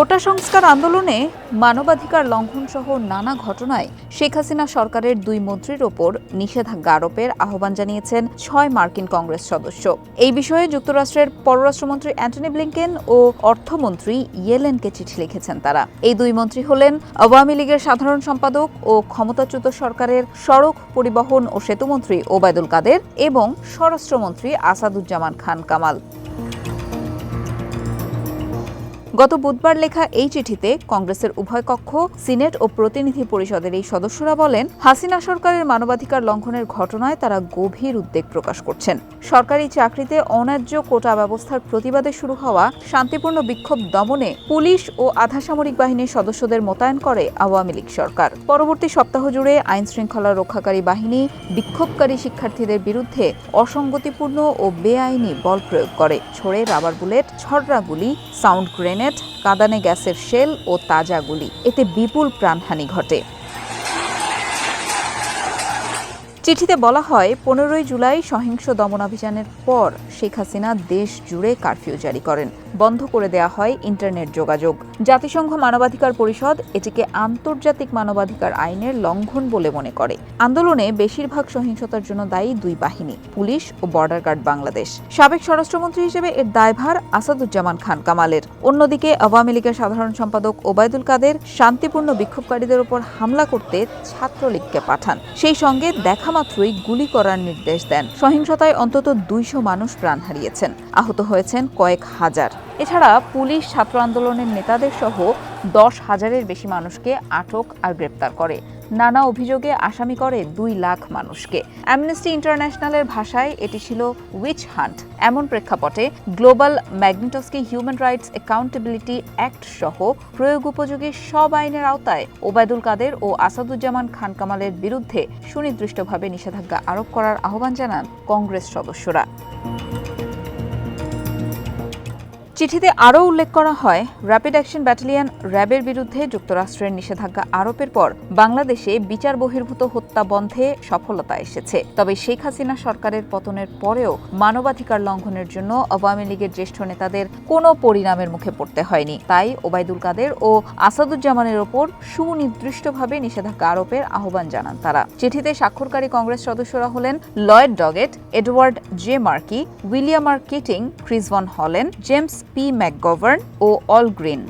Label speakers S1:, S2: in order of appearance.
S1: কোটা সংস্কার আন্দোলনে মানবাধিকার লঙ্ঘন সহ নানা ঘটনায় শেখ হাসিনা সরকারের দুই মন্ত্রীর ওপর নিষেধাজ্ঞা আরোপের আহ্বান জানিয়েছেন ছয় মার্কিন কংগ্রেস সদস্য। এই বিষয়ে যুক্তরাষ্ট্রের পররাষ্ট্রমন্ত্রী অ্যান্টনি ব্লিংকেন ও অর্থমন্ত্রী ইয়েলেনকে চিঠি লিখেছেন তারা। এই দুই মন্ত্রী হলেন আওয়ামী লীগের সাধারণ সম্পাদক ও ক্ষমতাচ্যুত সরকারের সড়ক পরিবহন ও সেতুমন্ত্রী ওবায়দুল কাদের এবং স্বরাষ্ট্রমন্ত্রী আসাদুজ্জামান খান কামাল। গত বুধবার লেখা এই চিঠিতে কংগ্রেসের উভয় কক্ষ, সিনেট ও প্রতিনিধি পরিষদের এই সদস্যরা বলেন, হাসিনা সরকারের মানবাধিকার লঙ্ঘনের ঘটনায় তারা গভীর উদ্বেগ প্রকাশ করছেন। সরকারি চাকরিতে অন্যায্য কোটা ব্যবস্থার প্রতিবাদে শুরু হওয়া শান্তিপূর্ণ বিক্ষোভ দমনে পুলিশ ও আধাসামরিক বাহিনীর সদস্যদের মোতায়েন করে আওয়ামী লীগ সরকার। পরবর্তী সপ্তাহ জুড়ে আইন শৃঙ্খলা রক্ষাকারী বাহিনী বিক্ষোভকারী শিক্ষার্থীদের বিরুদ্ধে অসঙ্গতিপূর্ণ ও বেআইনি বল প্রয়োগ করে। ছড়ে রাবার বুলেট ছড়রা গুলি, সাউন্ড গ্রেনেড, কাঁদানে গ্যাসের শেল ও তাজা গুলি। এতে বিপুল প্রাণহানি ঘটে। চিঠিতে বলা হয়, পনেরোই জুলাই সহিংস দমনাভিযানের পর শেখ হাসিনা দেশ জুড়ে কারফিউ জারি করেন। বন্ধ করে দেয়া হয় ইন্টারনেট যোগাযোগ। জাতিসংঘ মানবাধিকার পরিষদ এটিকে আন্তর্জাতিক মানবাধিকার আইনের লঙ্ঘন বলে মনে করে। আন্দোলনে বেশিরভাগ সহিংসতার জন্য দায়ী দুই বাহিনী, পুলিশ ও বর্ডার গার্ড বাংলাদেশ। সাবেক স্বরাষ্ট্রমন্ত্রী হিসেবে এর দায়ভার আসাদুজ্জামান খান কামালের। অন্যদিকে, আওয়ামী লীগের সাধারণ সম্পাদক ওবায়দুল কাদের শান্তিপূর্ণ বিক্ষোভকারীদের উপর হামলা করতে ছাত্রলীগকে পাঠান। সেই সঙ্গে দেখা মাত্রই গুলি করার নির্দেশ দেন। সহিংসতায় অন্তত দুইশো মানুষ প্রাণ হারিয়েছেন। আহত হয়েছেন কয়েক হাজার। এছাড়া পুলিশ, ছাত্র আন্দোলনের নেতাদের সহ দশ হাজারের বেশি মানুষকে আটক আর গ্রেপ্তার করে। নানা অভিযোগে আসামি করে দুই লাখ মানুষকে। অ্যামনেস্টি ইন্টারন্যাশনালের ভাষায় এটি ছিল উইচ হান্ট এমন প্রেক্ষাপটে global Magnitsky human rights accountability act সহ প্রয়োগ উপযোগী সব আইনের আওতায় ওবায়দুল কাদের ও আসাদুজ্জামান খান কামালের বিরুদ্ধে সুনির্দিষ্টভাবে নিষেধাজ্ঞা আরোপ করার আহ্বান জানান কংগ্রেস সদস্যরা। চিঠিতে আরও উল্লেখ করা হয় র্যাপিড অ্যাকশন ব্যাটালিয়ন র্যাবের বিরুদ্ধে যুক্তরাষ্ট্রের নিষেধাজ্ঞা আরোপের পর বাংলাদেশে বিচার বহির্ভূত হত্যা বন্ধে সফলতা এসেছে। তবে শেখ হাসিনা সরকারের পতনের পরেও মানবাধিকার লঙ্ঘনের জন্য আওয়ামী লীগের জ্যেষ্ঠ নেতাদের কোনো পরিণামের মুখে পড়তে হয়নি। তাই ওবায়দুল কাদের ও আসাদুজ্জামানের ওপর সুনির্দিষ্টভাবে নিষেধাজ্ঞা আরোপের আহ্বান জানান তারা। চিঠিতে স্বাক্ষরকারী কংগ্রেস সদস্যরা হলেন Lloyd Doggett, Edward J Markey, William R Keating Chris Van Hollen, James P McGovern ও অল গ্রিন